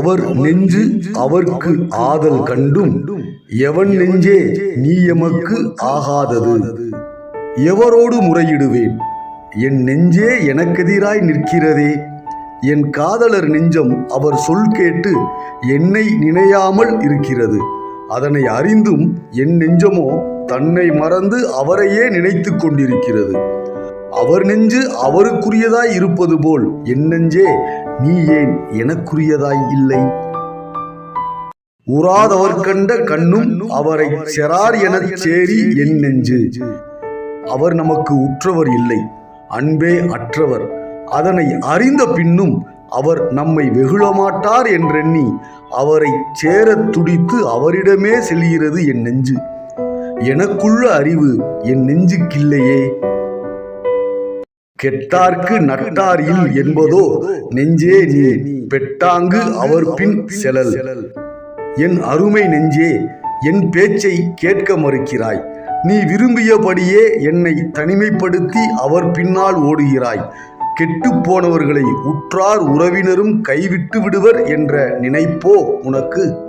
அவர் நெஞ்சு அவர்க்கு ஆதல் கண்டும் எவன் நெஞ்சே நீ எமக்கு ஆகாதது. எவரோடு முறையிடுவேன்? என் நெஞ்சே எனக்கெதிராய் நிற்கிறதே. என் காதலர் நெஞ்சம் அவர் சொல் கேட்டு என்னை நினையாமல் இருக்கிறது. அதனை அறிந்தும் என் நெஞ்சமோ தன்னை மறந்து அவரையே நினைத்து கொண்டிருக்கிறது. அவர் நெஞ்சு அவருக்குரியதாய் இருப்பது போல் என் நெஞ்சே நீ ஏன் எனக்குரியதாய் இல்லை? உறாதவர் கண்ட கண்ணும் அவரை செரார் எனச் சேரி என் நெஞ்சு. அவர் நமக்கு உற்றவர் இல்லை அன்பே அற்றவர். அதனை அறிந்த பின்னும் அவர் நம்மை வெகுளமாட்டார் என்றெண்ணி அவரை சேரத் துடித்து அவரிடமே செல்கிறது என் நெஞ்சு. எனக்குள்ள அறிவு என் நெஞ்சுக்கில்லையே. கெட்டார்க்கு நட்டார் இல் என்பதோ நெஞ்சே நீ பெட்டாங்கு அவர் பின் செலல். என் அருமை நெஞ்சே என் பேச்சை கேட்க மறுக்கிறாய். நீ விரும்பியபடியே என்னை தனிமைப்படுத்தி அவர் பின்னால் ஓடுகிறாய். கெட்டுப் போனவர்களை உற்றார் உறவினரும் கைவிட்டு விடுவர் என்ற நினைப்போ உனக்கு?